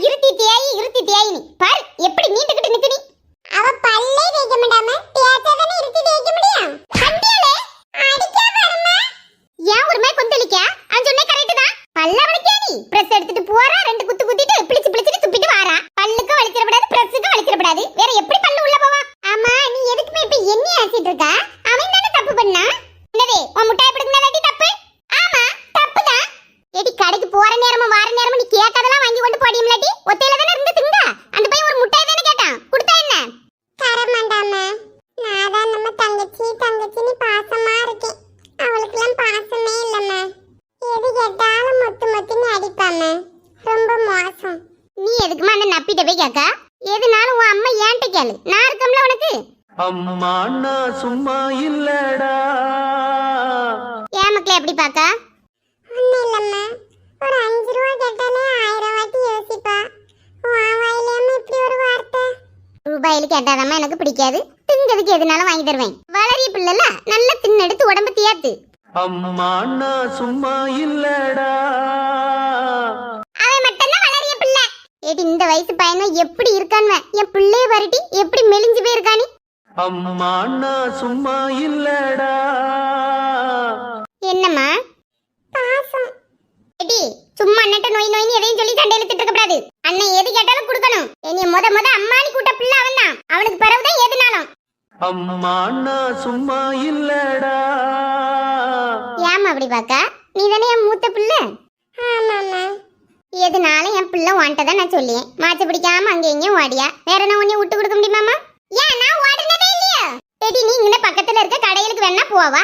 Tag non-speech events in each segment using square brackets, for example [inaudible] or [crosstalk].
இருத்தி போதெல்லாம் இருத்தி தேயி நீ. பார் எப்படி நீண்டுகிட்டு நிக்கு நீ அவ பல்லே தேய்க்க மாட்டாம தேய்ச்சாதானே இருத்தி தேய்க்க முடியும் கண்டியலே அடிக்காம வருமா ஏன் ஒரு மாதிரி கொந்தளிக்க அவன் சொன்னே கரெக்ட் தான் பல்ல வலிக்கே நீ பிரஸ் எடுத்துட்டு போறா ரெண்டு குத்து குத்திட்டு பிளிச்சு பிளிச்சிட்டு துப்பிட்டு வாரா பல்லுக்கும் வலிச்சிடப்படாது பிரஸ்ஸுக்கும் வலிச்சிடப்படாது வேற எப்படி பல்லு உள்ள போவா ஆமா நீ எதுக்குமே இப்ப எண்ணி ஆசிட்டு இருக்க அவன் தானே தப்பு பண்ணா என்னது உன் முட்டாய் பிடிக்குனாடி தப்பு ஆமா தப்பு தான் ஏடி கடைக்கு போற நேரமும் வார நேரமும் நீ கேட்காதெல்லாம் வாங்கி கொண்டு போடியும்லாட்டி ஒத்தையில தானே இருந்து திங்க அந்த பையன் ஒரு முட்டாய் தானே கேட்டான் கொடுத்தா என்ன தரமாண்டாம நான் தான் நம்ம தங்கச்சி தங்கச்சின்னு பாசமா இருக்கேன் அவளுக்கெல்லாம் பாசமே இல்லம்மா எது கேட்டாலும் முத்து முத்துன்னு அடிப்பாம ரொம்ப மோசம் நீ போய் கேட்க எதுனாலும் உன் அம்மா ஏன்ட்ட கேளு. நான் இருக்கம்ல உனக்கு? அம்மா நான் சும்மா இல்லடா. ஏன் மக்களே எப்படி பார்க்க ஒன்றும் இல்லைம்மா. ஒரு அஞ்சு ரூபா கேட்டாலே ஆயிரம் வாட்டி யோசிப்பா. உன் வாயிலாம இப்படி ஒரு வார்த்தை? ரூபாயில கேட்டாதாம்மா எனக்கு பிடிக்காது. திங்கிறதுக்கு எதுனாலும் வாங்கி தருவேன். வளரிய பிள்ளைல நல்லா தின்னெடுத்து உடம்பு தியாத்து. அம்மா நான் சும்மா இல்லடா. பிள்ளை ஏடி இந்த வயசு பையனும் எப்படி இருக்கான்னு என் பிள்ளைய வரட்டி எப்படி மெலிஞ்சு போயிருக்கானி. அம்மா நான் சும்மா இல்லடா. என்னம்மா? பாசம். ஏடி சும்மா அண்ணட்ட நோய் நோய்னு எதையும் சொல்லி சண்டை இழுத்துட்டு இருக்க கூடாது. அண்ணன் எது கேட்டாலும் கொடுக்கணும். என்னைய முத முத அம்மானி கூட்ட பிள்ளை அவன் தான் அவனுக்கு பிறகுதான் எதுனாலும். அம்மா நான் சும்மா இல்லடா. ஏமா அப்படி பாக்கா நீ தானே என் மூத்த பிள்ளை? ஆமாம்மா. எதுனால என் பிள்ளை வான்ட்ட தான் நான் சொல்லியேன் மாச்சு பிடிக்காம அங்க எங்கேயும் ஓடியா? வேற என்ன உன்னை விட்டு கொடுக்க முடியுமாமா ஏன் நான் ஓடுனதே இல்லையா? சரி நீ இங்க பக்கத்துல இருக்க கடைகளுக்கு வேணா போவா.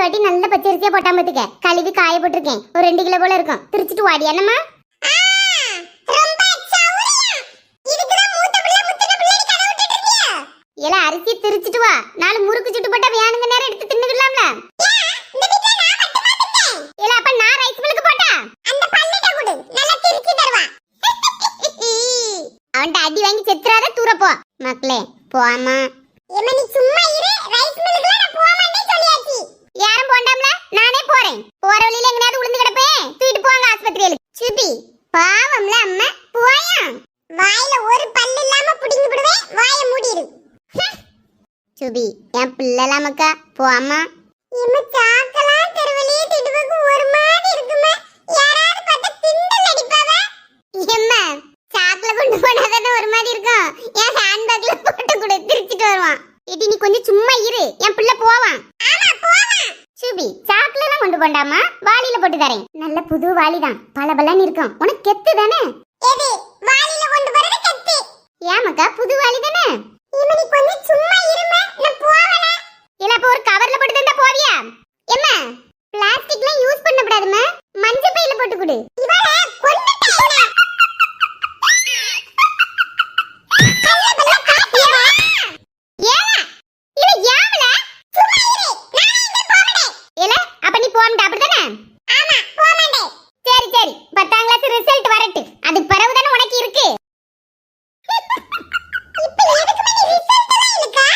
இந்த வாட்டி நல்ல பச்சரிசியா போட்டாம பாத்துக்க. கழுவி காய போட்டிருக்கேன். ஒரு ரெண்டு கிலோ போல இருக்கும். திரிச்சிட்டு வாடி என்னம்மா? இல்ல அரிசி திரிச்சிட்டு வா. நாலு முறுக்கு சுட்டு போட்டா வேணுங்க நேரம் எடுத்து தின்னுக்கலாம்ல? இல்ல அப்ப நான் ரைஸ் மில்லுக்கு போட்டா? அந்த பல்லிட்ட கொடு. நல்லா திரிச்சி தருவா. [laughs] அவன்ட்ட அடி வாங்கி செத்துறாத தூர போ. மக்களே போமா ஏமா நீ சும்மா இரு. ரைஸ் மில்லுக்கு நான் போக சொல்லியாச்சு யாரும் போண்டாம்ல? நானே போறேன். போற வழியில எங்கயாவது விழுந்து கிடப்பேன். தூக்கிட்டு போங்க ஆஸ்பத்திரியில. சுபி பாவம்ல அம்மா போயா? வாயில ஒரு பல்லு இல்லாம புடிங்கி விடுவேன். வாயை மூடிடு சுபி என் பிள்ளைலாம் மக்கா போ அம்மா. இம்ம சாக்கலாம் தெருவிலேயே திடுவுக்கு ஒரு மாதிரி இருக்குமா யாராவது பார்த்தா திண்டல் அடிப்பாவ. எம்மா சாக்குல கொண்டு போனாதானே ஒரு மாதிரி இருக்கும். என் ஹேண்ட்பேக்ல போட்டு கொடு திருச்சிட்டு வருவான். இது நீ கொஞ்சம் சும்மா இரு. என் பிள்ளை போவான். சுபி சாக்குல எல்லாம் கொண்டு போண்டாமா வாளியில போட்டு தரேன். நல்ல புது வாளி தான் பளபளன்னு இருக்கும். உனக்கு கெத்து தானே? எது? வாளியில கொண்டு போறது கெத்து. ஏமாக்கா புது வாளி தானே? இவனி கொஞ்சம் சும்மா இருமா. நான் போவல இல்ல அப்ப ஒரு கவர்ல போட்டு தந்தா போவியா? எம்மா பிளாஸ்டிக்லாம் யூஸ் பண்ண கூடாதுமா மஞ்ச பையில போட்டு கொடு. இவள கொன்னுட்டாயினா சரி சரி பத்தாம் கிளாஸ் ரிசல்ட் வரட்டு அது பிறகுதானே உனக்கு இருக்கு இப்ப எதுக்குமே நீ ரிசல்ட் எல்லாம் இருக்கா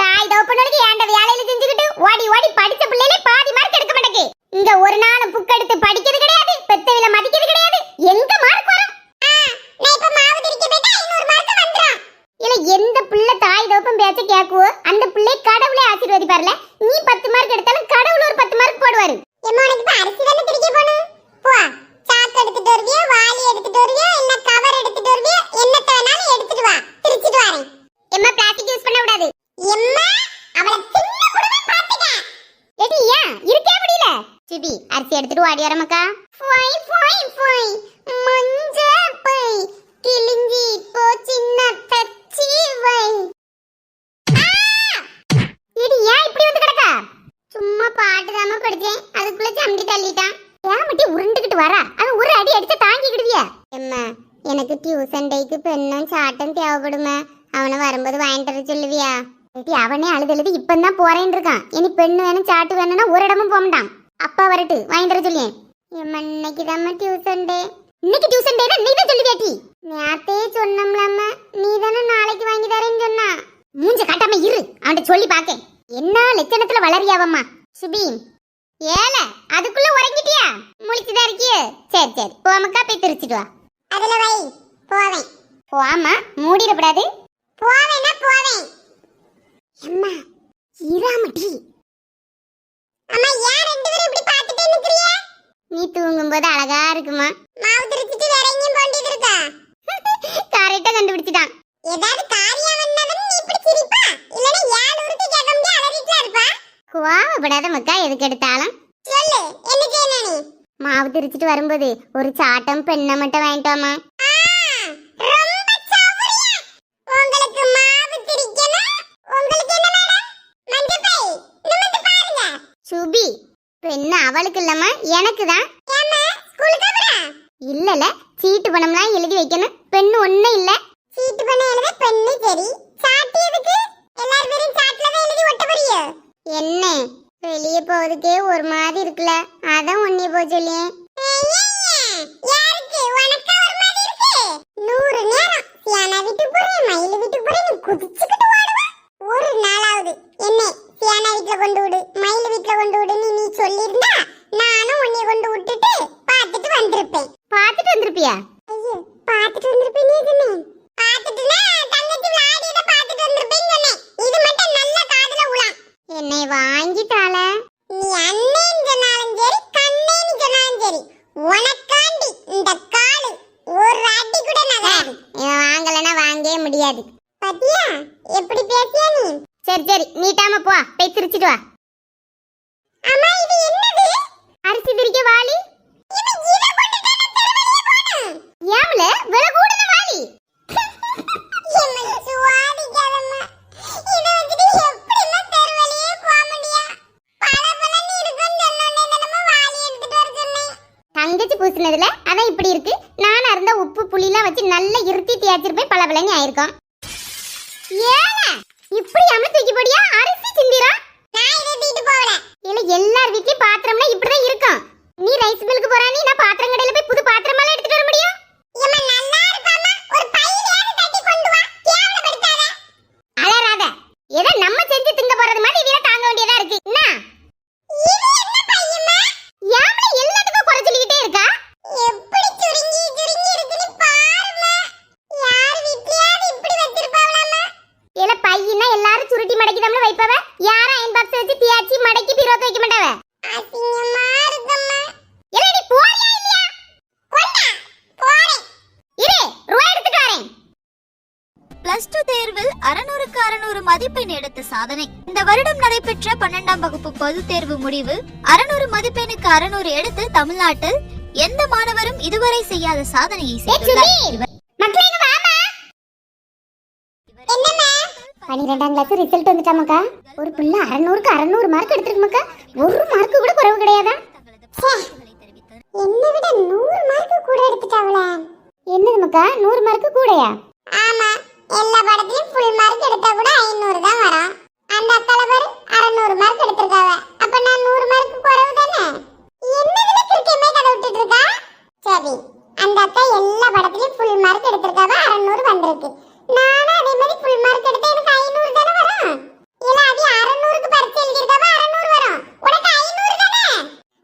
தாய் தோப்பனுக்கு ஏண்ட வேலையில செஞ்சுக்கிட்டு ஓடி ஓடி படிச்ச பிள்ளையிலே பாதி மார்க் எடுக்க மாட்டேக்கு இங்க ஒரு நாள் புக் எடுத்து படிக்கிறது கிடையாது பெத்தவில மதிக்கிறது கிடையாது எங்க மார்க் வரும் நான் இப்ப மாவு திரிக்க போயிட்டா 500 மார்க் வந்துரும் இல்ல எந்த பிள்ளை தாய் தோப்பம் பேச்ச கேக்குவோ அந்த பிள்ளை கடவுளே ஆசீர்வதிப்பார்ல நீ 10 மார்க் எடுத்தாலும் கடவுள் ஒரு 10 மார்க் போடுவாரு எம்மா உனக்கு இப்ப அரிசி தானே திரிக்க போணும் போ சாக்கு எடுத்துட்டு வருவியோ வாளி எடுத்துட்டு வருவியோ இல்ல கவர் எடுத்துட்டு வருவியோ என்னத்த வேணாலும் எடுத்துட்டு வா திரிச்சிட்டு வரேன் எம்மா பிளாஸ்டிக் யூஸ் பண்ண கூடாது எம்மா அவள சின்ன குடும்பம் பாத்துக்க எடி ஏன் இருக்கே முடியல சிபி அரிசி எடுத்துட்டு வாடி வரமக்கா மஞ்ச பை கிழிஞ்சி போ சின்ன தச்சி வை எடி ஏன் இப்படி வந்து கிடக்க? சும்மா பாட்டு தாம படிச்சேன். அதுக்குள்ள சம்பி தள்ளிட்டான். ஏன் மட்டி உருண்டுகிட்டு வரா? அது ஒரு அடி அடிச்சு தாங்கிக்கிடுவியா. எம்மா எனக்கு டியூசன் டேக்கு பெண்ணும் சாட்டும் தேவைப்படுமே. அவனை வரும்போது வாங்கிட்டு வர சொல்லுவியா? அவனே அழுது அழுது இப்பந்தான் போறேன்னு இருக்கான் இனி பெண்ணு வேணும் சாட்டு வேணும்னா ஒரு இடமும் போக மாட்டான். அப்பா வரட்டு வாங்கிட்டு வர சொல்லியேன் எம்மா இன்னைக்கு தான் டியூசன் டே இன்னைக்கு டியூசன் டே நீ தான் சொல்லுவியாட்டி? நேத்தே சொன்னோம்லாம நீ தானே நாளைக்கு வாங்கி தரேன்னு சொன்னா. மூஞ்ச காட்டாம இரு அவன்கிட்ட சொல்லி பாக்கேன். என்ன லட்சணத்துல வளரியாவம்மா சுபி ஏல அதுக்குள்ள உறங்கிட்டியா? முழிச்சுதான் இருக்கிய. சரி சரி போமக்கா போய் திருச்சிட்டு வா. அதுல வை போவேன். போமா மூடிடப்படாது. போவேனா போவேன். அம்மா இராமட்டி அம்மா ஏன் ரெண்டு பேரும் இப்படி பார்த்துட்டே நிக்கிறிய நீ தூங்கும்போது அழகா இருக்குமா? மாவு திருச்சிட்டு வேற எங்கேயும் போண்டியது இருக்கா கரெக்டா கண்டுபிடிச்சிட்டான். ஏதாவது காரியம் வந்தவன் நீ இப்படி சிரிப்பா? இல்லனா ஏழு உருட்டு கேட்க முடியாது அலறிட்டா இருப்பா? கோவப்படாத மக்கா எதுக்கு எடுத்தாலும். சொல்லு என்ன செய்யணும் நீ? மாவு திரிச்சிட்டு வரும்போது ஒரு சாட்டம் பெண்ணை மட்டும் வாங்கிட்டோமா? சுபி பெண்ணு அவளுக்கு இல்லம்மா எனக்கு தான் இல்லல சீட்டு பணம்லாம் எழுதி வைக்கணும். பெண்ணு ஒண்ணும் இல்ல. சீட்டு பணம் எழுத பெண்ணு சரி. சாட்டி எதுக்கு? எல்லார் பேரும் சாட்ல தான் எழுதி ஒட்ட போறிய? என்ன? வெளிய போறதுக்கே ஒரு மாதிரி இருக்குல அதான் ஒன்னே போ சொல்லியே. யாருக்கு? உனக்கு ஒரு மாதிரி இருக்கு? நூறு நேரம். சியானா விட்டு போறேன் மயில விட்டு போறேன் குதிச்சுக்கிட்டு ஓடுவா. ஒரு நாளாவது. என்ன சியானா வீட்ல கொண்டு விடு மயில் வீட்ல கொண்டு விடுன்னு நீ சொல்லியிருந்தா வந்திருப்பியா? ஐயோ பார்த்துட்டு வந்திருப்பேன் நீ தானே தங்கச்சி விளையாடியத சொன்னேன். இது மட்டும் நல்ல காதுல உலாம் என்னை வாங்கிட்டால நீ அண்ணேன்னு சொன்னாலும் சரி கண்ணேன்னு சொன்னாலும் சரி உனக்காண்டி இந்த காலு ஒரு அடி கூட நகராது. வாங்கலனா வாங்கவே முடியாது. பாத்தியா? எப்படி பேசியா நீ? சரி சரி நீட்டாம போ. போய் திருச்சிட்டு வா. அம்மா இது என்னது? அரிசி பிரிக்க வாளி ஏம்ல விலை கூடுன தங்கச்சி பூசினதுல அதான் இப்படி இருக்கு. நானா இருந்தா உப்பு புளிலாம் வச்சு நல்லா இருத்தி தேய்ச்சிருப்பேன். பளபளன்னு ஆயிருக்கும். ஏல இப்படி அம்மா தூக்கி போடியா? அரிசி சிந்திரா நான் இதை தூக்கிட்டு போகல இல்ல எல்லார் வீட்லயும் பாத்திரம்னா இப்படிதான் இருக்கும் நீ ரைஸ் மில்லுக்கு போறா நீ நான் பாத்திரம் கடையில போய் புது பாத்திரம் எல்லாம் எடுத்துட்டு வர முடியும் நல்லா இருப்பாமா ஒரு பையிலையாவது தட்டி கொண்டு வா கேவலப்படுத்தாத அலறாத ஏதோ நம்ம செஞ்சு திங்க போறது மாதிரி இவர தாங்க வேண்டியதா இருக்கு என்ன இது என்ன பையம்மா யாமல எல்லாத்துக்கும் குறை சொல்லிக்கிட்டே இருக்கா எப்படி சுருங்கி சுருங்கி இருக்குன்னு பாருமா யார் வீட்லயாவது இப்படி வச்சிருப்பாவலாமா இல்ல பையனா எல்லாரும் சுருட்டி மடக்கி நம்மள வைப்பவ? யாரும் அயன் பாக்ஸ் வச்சு தியாச்சி மடக்கி பீரோக்கு வைக்க மாட்டாவ? அசிங்கமா இருக்கம்மா. இல்ல நீ போறியா இல்லையா? கொண்டா போறேன். இரு ரூபாய் எடுத்துட்டு வரேன். பிளஸ் டூ தேர்வில் அறுநூறுக்கு அறுநூறு மதிப்பெண் எடுத்த சாதனை. இந்த வருடம் நடைபெற்ற பன்னெண்டாம் வகுப்பு பொதுத் தேர்வு முடிவு அறுநூறு மதிப்பெண்ணுக்கு அறுநூறு எடுத்து தமிழ்நாட்டில் எந்த மாணவரும் இதுவரை செய்யாத சாதனையை செய்துள்ளார் இவர் மக்களே இங்க வாமா என்னம்மா பன்னிரெண்டாம் கிளாஸ் ரிசல்ட் வந்துட்டாமாக்கா ஒரு பிள்ளை அறநூறுக்கு அறநூறு மார்க் எடுத்துருக்குமாக்கா? ஒரு மார்க்கு கூட குறைவு கிடையாதா? என்னை விட நூறு மார்க்கு கூட எடுத்துட்டாங்களே என்னதுமாக்கா நூறு மார்க்கு கூடயா? ஆமா எல்லா படத்துலயும் ஃபுல் மார்க் எடுத்தா கூட ஐநூறு தான் வரும். அந்த அக்கால பாரு அறநூறு மார்க் எடுத்திருக்காவ. அப்ப நான் நூறு மார்க் குறைவு தானே? என்னதுல கிரிக்கெமே கதை விட்டுட்டு இருக்கா? சரி அந்த அக்கா எல்லா படத்துலயும் ஃபுல் மார்க் எடுத்திருக்காவ அறநூறு வந்திருக்கு. நானும் அதே மாதிரி ஃபுல் மார்க் எடுத்தா எனக்கு ஐநூறு தானே வரும்? இல்ல அது அறநூறுக்கு பரிசு எழுதியிருக்காவ அறநூறு வரும். உனக்கு ஐநூறு தானே?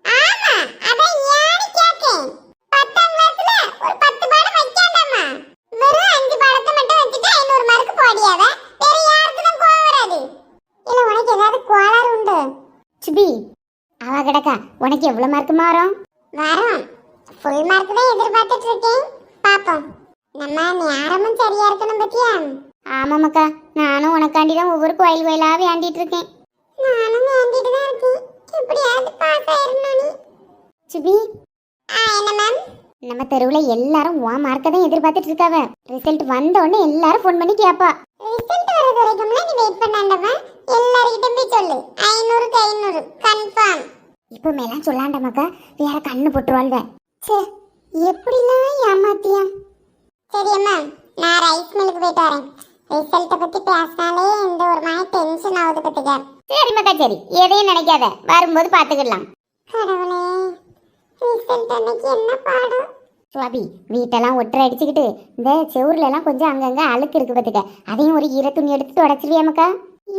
ஆமா அதான் ஏன்னு கேட்டேன். பத்தாம் கிளாஸ்ல ஒரு பத்து பாடம் வைக்காண்டாமா? வெறும் அஞ்சு பாடத்தை மட்டும் வச்சுட்டு ஐநூறு மார்க் போடியாவ? வேற யாருக்கும் கோவம் வராது. இல்ல உனக்கு ஏதாவது கோளாறு உண்டு? சுபி அவ கிடக்கா. உனக்கு எவ்வளவு மார்க் மாறும்? வரும் ஃபுல் மார்க் தான் எதிர்பார்த்துட்டு இருக்கேன் பாப்போம் நம்ம நேரமும் சரியா இருக்கணும் பத்தியா? ஆமாமாக்கா நானும் உனக்காண்டி தான் ஒவ்வொரு கோயில் கோயிலா வேண்டிட்டு இருக்கேன். நானும் வேண்டிட்டு தான் இருக்கேன். எப்படியாவது பாஸ் ஆயிரணும் நீ. சுபி. என்ன மேம் நம்ம தெருவுல எல்லாரும் உன் மார்க்க தான் எதிர்பார்த்துட்டு இருக்காவ. ரிசல்ட் வந்த உடனே எல்லாரும் ஃபோன் பண்ணி கேப்பா. ரிசல்ட் வரது வரைக்கும் நீ வெயிட் பண்ணாண்டவ? எல்லார்கிட்டயும் போய் சொல்லு. ஐநூறு ஐநூறு. கன்ஃபார்ம் இப்போ மேலாம் சொல்லாண்டமாக்கா வேற கண்ணு போட்டுருவாள்வ. சே எப்படிலாம் ஏமாத்தியா? சரி அம்மா நான் ரைஸ் மில்லுக்கு போயிட்டு வரேன். ரிசல்ட்டை பத்தி பேசினாலே இந்த ஒரு மாதிரி டென்ஷன் ஆகுது பத்துக்க. சரி மக்கா சரி. எதையும் நினைக்காத. வரும்போது பாத்துக்கலாம் கடவுளே ரிசல்ட் அன்னைக்கு என்ன பாடம் சுவாபி வீட்டெல்லாம் ஒற்றை அடிச்சுக்கிட்டு இந்த செவுர்ல எல்லாம் கொஞ்சம் அங்கங்க அழுக்கு இருக்கு பாத்துக்க. அதையும் ஒரு ஈர துணி எடுத்து தொடச்சிருவியாமக்கா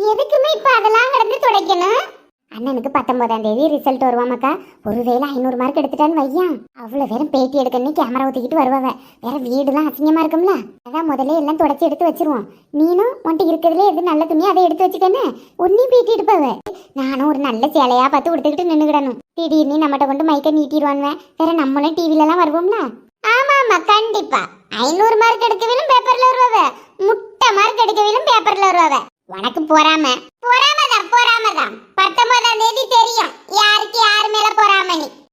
எதுக்குமே இப்ப அதெல்லாம் கிடந்து துடைக்கணும். அண்ணனுக்கு பத்தொன்பதாம் தேதி ரிசல்ட் வருவாமக்கா? ஒருவேளை ஐநூறு மார்க் எடுத்துட்டான்னு வையான். அவ்வளோ பேரும் பேட்டி எடுக்கணும்னு கேமரா ஊத்திக்கிட்டு வருவாவ. வேற வீடுலாம் அசிங்கமா இருக்கும்ல? அதான் முதல்ல எல்லாம் தொடச்சி எடுத்து வச்சிருவோம். நீனும் உன்ட்டு இருக்கிறதுல எது நல்ல துணியோ அதை எடுத்து வச்சுக்கன்னு உன்னையும் பேட்டி எடுப்பவ. நானும் ஒரு நல்ல சேலையா பார்த்து கொடுத்துக்கிட்டு நின்றுக்கிடணும் திடீர்னு நம்மகிட்ட கொண்டு மைக்கை நீட்டிடுவானுவ. வேற நம்மளும் டிவிலலாம் வருவோம்ல? ஆமா ஆமா கண்டிப்பா. ஐநூறு மார்க் எடுக்கவிலும் பேப்பர்ல வருவாவ. முட்டை மார்க் எடுக்கவிலும் பேப்பரில் வருவாவ. உனக்கு பொறாம. பொறாமதான் பொறாமதான். பத்தொன்பதாம் தேதி தெரியும். யாருக்கு யார் மேல பொறாம நீ